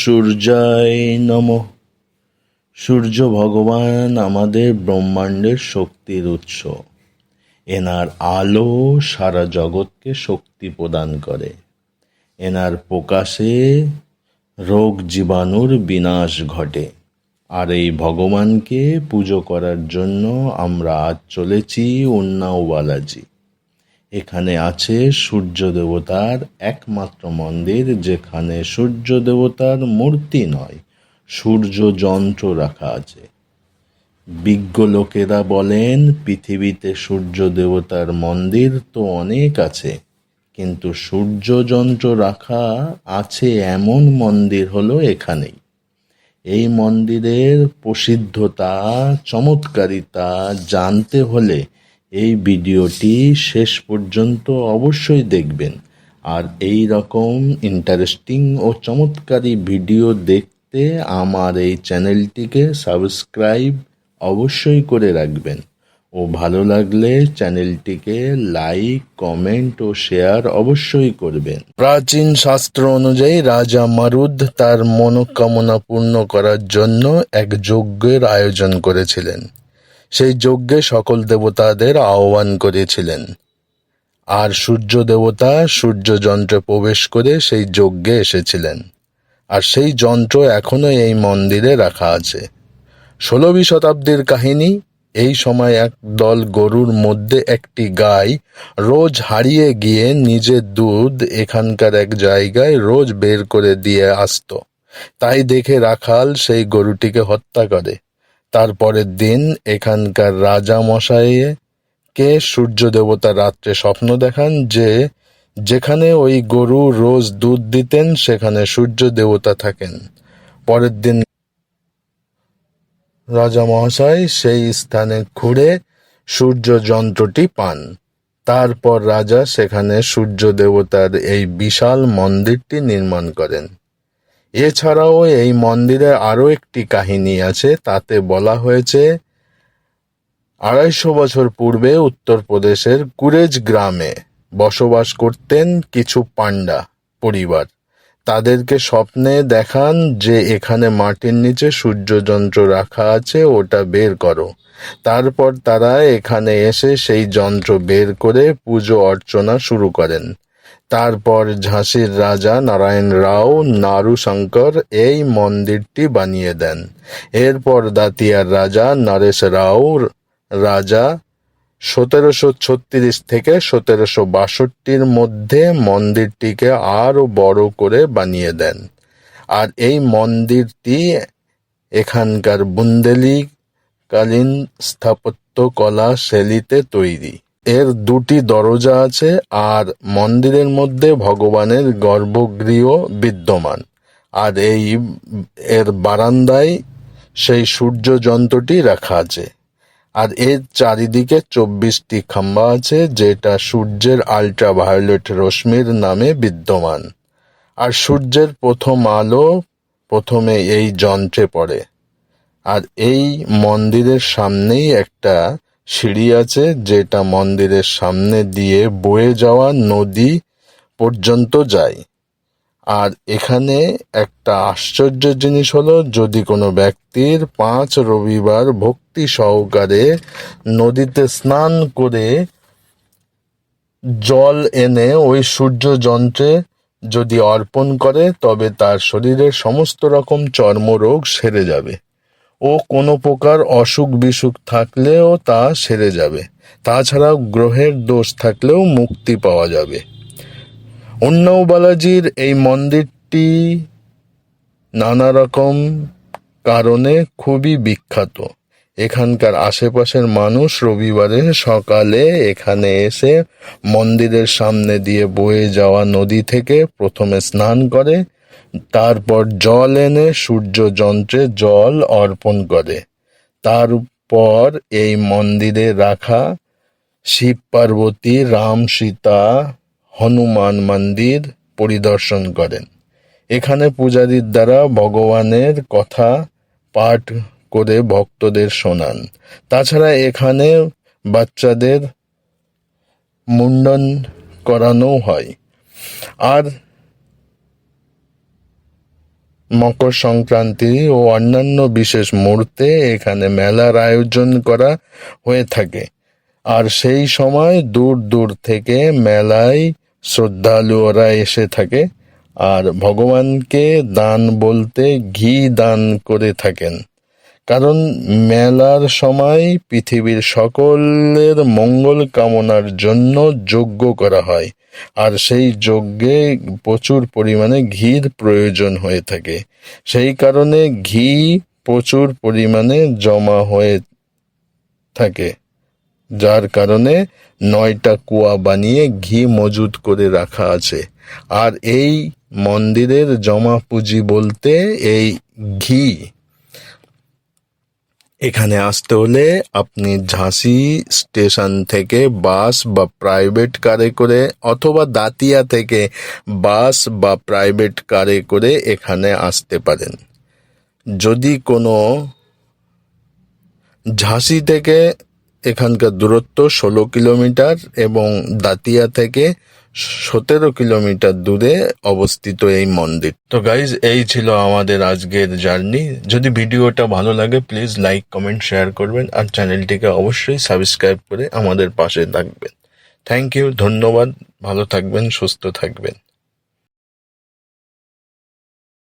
সূর্যায় নম। সূর্য ভগবান আমাদের ব্রহ্মাণ্ডের শক্তির উৎস। এনার আলো সারা জগৎকে শক্তি প্রদান করে। এনার প্রকাশে রোগ জীবাণুর বিনাশ ঘটে। আর এই ভগবানকে পুজো করার জন্য আমরা আজ চলেছি উন্নাও বালাজি এখানে আছে সূর্য দেবতার একমাত্র মন্দির, যেখানে সূর্য দেবতার মূর্তি নয়, সূর্য যন্ত্র রাখা আছে। বিজ্ঞ লোকেরা বলেন, পৃথিবীতে সূর্য দেবতার মন্দির তো অনেক আছে, কিন্তু সূর্য যন্ত্র রাখা আছে এমন মন্দির হলো এখানেই। এই মন্দিরের প্রসিদ্ধতা, চমৎকারিতা জানতে হলে এই ভিডিওটি শেষ পর্যন্ত অবশ্যই দেখবেন। আর এই রকম ইন্টারেস্টিং ও চমৎকারী ভিডিও দেখতে আমার এই চ্যানেলটিকে সাবস্ক্রাইব অবশ্যই করে রাখবেন। ও ভালো লাগলে চ্যানেলটিকে লাইক কমেন্ট ও শেয়ার অবশ্যই করবেন। প্রাচীন শাস্ত্র অনুযায়ী রাজা মারুদ তার মনোকামনা পূর্ণ করার জন্য এক যজ্ঞের আয়োজন করেছিলেন। সেই যজ্ঞে সকল দেবতাদের আহ্বান করেছিলেন। আর সূর্য দেবতা সূর্য যন্ত্রে প্রবেশ করে সেই যজ্ঞে এসেছিলেন। আর সেই যন্ত্র এখনও এই মন্দিরে রাখা আছে। ষোলবি শতাব্দীর কাহিনী, এই সময় এক দল গরুর মধ্যে একটি গাই রোজ হারিয়ে গিয়ে নিজের দুধ এখানকার এক জায়গায় রোজ বের করে দিয়ে আসতো। তাই দেখে রাখাল সেই গরুটিকে হত্যা করে। তারপরের দিন এখানকার রাজা মশাইকে সূর্য দেবতা রাত্রে স্বপ্ন দেখান যে যেখানে ওই গরু রোজ দুধ দিতেন, সেখানে সূর্য দেবতা থাকেন। পরের দিন রাজা মহাশয় সেই স্থানে ঘুরে সূর্য যন্ত্রটি পান। তারপর রাজা সেখানে সূর্য দেবতার এই বিশাল মন্দিরটি নির্মাণ করেন। এছাড়াও এই মন্দিরে আরও একটি কাহিনী আছে, তাতে বলা হয়েছে, আড়াইশো বছর পূর্বে উত্তরপ্রদেশের কুরেজ গ্রামে বসবাস করতেন কিছু পান্ডা পরিবার। তাদেরকে স্বপ্নে দেখান যে এখানে মাটির নিচে সূর্যযন্ত্র রাখা আছে, ওটা বের করো। তারপর তারা এখানে এসে সেই যন্ত্র বের করে পুজো অর্চনা শুরু করেন। তারপর ঝাঁসির রাজা নারায়ণ রাও নারুশঙ্কর এই মন্দিরটি বানিয়ে দেন। এরপর দাতিয়ার রাজা নরেশ রাও রাজা সতেরোশো ছত্রিশ থেকে সতেরোশো বাষট্টির মধ্যে মন্দিরটিকে আরও বড় করে বানিয়ে দেন। আর এই মন্দিরটি এখানকার বুন্দেলিকালীন স্থাপত্য কলা শৈলীতে তৈরি। এর দুটি দরজা আছে আর মন্দিরের মধ্যে ভগবানের গর্ভগৃহ বিদ্যমান। আর এই এর বারান্দায় সেই সূর্য যন্ত্রটি রাখা আছে। আর এর চারিদিকে চব্বিশটি খাম্বা আছে যেটা সূর্যের আল্ট্রাভায়োলেট রশ্মির নামে বিদ্যমান। আর সূর্যের প্রথম আলো প্রথমে এই যন্ত্রে পড়ে। আর এই মন্দিরের সামনেই একটা সিঁড়ি আছে, যেটা মন্দিরের সামনে দিয়ে বয়ে যাওয়া নদী পর্যন্ত যায়। আর এখানে একটা আশ্চর্য জিনিস হলো, যদি কোনো ব্যক্তির পাঁচ রবিবার ভক্তি সহকারে নদীতে স্নান করে জল এনে ওই সূর্য যন্ত্রে যদি অর্পণ করে, তবে তার শরীরের সমস্ত রকম চর্মরোগ সেরে যাবে। ও কোনো প্রকার অসুখ বিসুখ থাকলেও তা সেরে যাবে। তাছাড়াও গ্রহের দোষ থাকলেও মুক্তি পাওয়া যাবে। উন্নাও বালাজির এই মন্দিরটি নানা রকম কারণে খুবই বিখ্যাত। এখানকার আশেপাশের মানুষ রবিবারে সকালে এখানে এসে মন্দিরের সামনে দিয়ে বয়ে যাওয়া নদী থেকে প্রথমে স্নান করে তারপর জল এনে সূর্য যন্ত্রে জল অর্পণ করে। তারপর এই মন্দিরে রাখা শিব পার্বতী, রাম সীতা, হনুমান মন্দির পরিদর্শন করেন। এখানে পূজারীর দ্বারা ভগবানের কথা পাঠ করে ভক্তদের শোনান। তাছাড়া এখানে বাচ্চাদের মুন্ডন করানো হয়। আর মকর সংক্রান্তি ও অন্যান্য বিশেষ মুহূর্তে এখানে মেলার আয়োজন করা হয়ে থাকে। আর সেই সময় দূর দূর থেকে মেলায় শ্রদ্ধালুরা এসে থাকে। আর ভগবানকে দান বলতে ঘি দান করে থাকেন। কারণ মেলার সময় পৃথিবীর সকলের মঙ্গল কামনার জন্য যজ্ঞ করা হয়, আর সেই যজ্ঞে প্রচুর পরিমাণে ঘির প্রয়োজন হয়ে থাকে। সেই কারণে ঘি প্রচুর পরিমাণে জমা হয়ে থাকে, যার কারণে নয়টা কুয়া বানিয়ে ঘি মজুদ করে রাখা আছে। আর এই মন্দিরের জমা পুঁজি বলতে এই ঘি। এখানে আসতে হলে আপনি ঝাঁসি স্টেশন থেকে বাস বা প্রাইভেট কারে করে অথবা দাতিয়া থেকে বাস বা প্রাইভেট কারে করে এখানে আসতে পারেন। যদি কোনো ঝাঁসি থেকে এখানকার দূরত্ব ষোলো কিলোমিটার এবং দাতিয়া থেকে সতেরো কিলোমিটার দূরে অবস্থিত এই মন্দির। তো গাইজ এই ছিল আমাদের আজকের জার্নি যদি ভিডিওটা ভালো লাগে প্লিজ লাইক কমেন্ট শেয়ার করবেন আর চ্যানেলটিকে অবশ্যই সাবস্ক্রাইব করে আমাদের পাশে থাকবেন। থ্যাংক ইউ ধন্যবাদ। ভালো থাকবেন, সুস্থ থাকবেন।